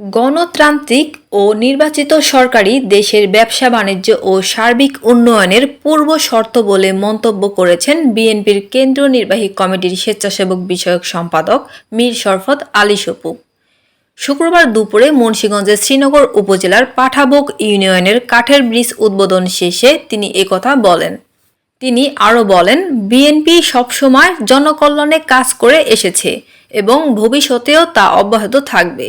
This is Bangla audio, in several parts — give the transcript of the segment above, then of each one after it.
গণতান্ত্রিক ও নির্বাচিত সরকারই দেশের ব্যবসা বাণিজ্য ও সার্বিক উন্নয়নের পূর্ব শর্ত বলে মন্তব্য করেছেন বিএনপির কেন্দ্রীয় নির্বাহী কমিটির স্বেচ্ছাসেবক বিষয়ক সম্পাদক মীর শরফত আলী সপু। শুক্রবার দুপুরে মুন্সিগঞ্জের শ্রীনগর উপজেলার পাঠাবোক ইউনিয়নের কাঠের ব্রিজ উদ্বোধন শেষে তিনি একথা বলেন। তিনি আরও বলেন, বিএনপি সবসময় জনকল্যাণে কাজ করে এসেছে এবং ভবিষ্যতেও তা অব্যাহত থাকবে।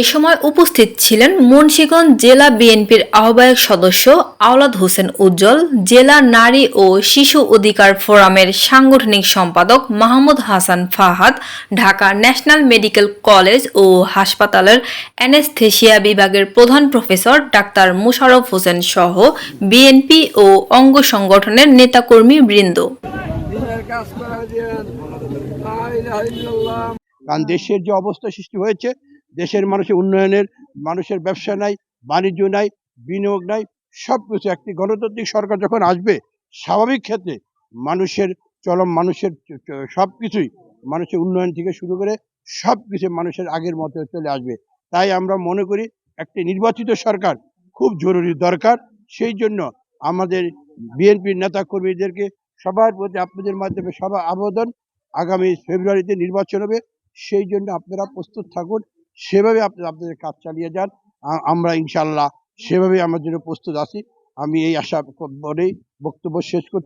এ সময় উপস্থিত ছিলেন মুন্সীগঞ্জ জেলা বিএনপির আহ্বায়ক সদস্য আওলাদ হোসেন উজ্জ্বল, জেলা নারী ও শিশু অধিকার ফোরামের সাংগঠনিক সম্পাদক Mahmud Hasan Fahad, Dhaka national medical college ও হাসপাতালের অ্যানেস্থেশিয়া বিভাগের প্রধান প্রফেসর ডাক্তার মুশারফ হোসেন সহ বিএনপি ও অঙ্গ সংগঠনের নেতাকর্মী বৃন্দ। কারণ দেশের যে অবস্থা সৃষ্টি হয়েছে দেশের মানুষের উন্নয়নের, মানুষের ব্যবসা নাই, বাণিজ্য নাই, বিনিয়োগ নাই, সব কিছু একটি গণতান্ত্রিক সরকার যখন আসবে, স্বাভাবিক ক্ষেত্রে মানুষের চলম মানুষের সব কিছুই মানুষের উন্নয়ন থেকে শুরু করে সব কিছু মানুষের আগের মতো চলে আসবে। তাই আমরা মনে করি একটি নির্বাচিত সরকার খুব জরুরি দরকার। সেই জন্য আমাদের বিএনপির নেতা কর্মীদেরকে সবার প্রতি আপনাদের মাধ্যমে সবার আবেদন আগামী ফেব্রুয়ারিতে নির্বাচন হবে। সেই জন্য আপনারা প্রস্তুত থাকুন। সেভাবে আপনি আপনাদের কাজ চালিয়ে যান। আমরা ইনশাল্লাহ সেভাবে আমার জন্য প্রস্তুত আছি। আমি এই আশা করেই বক্তব্য শেষ করছি।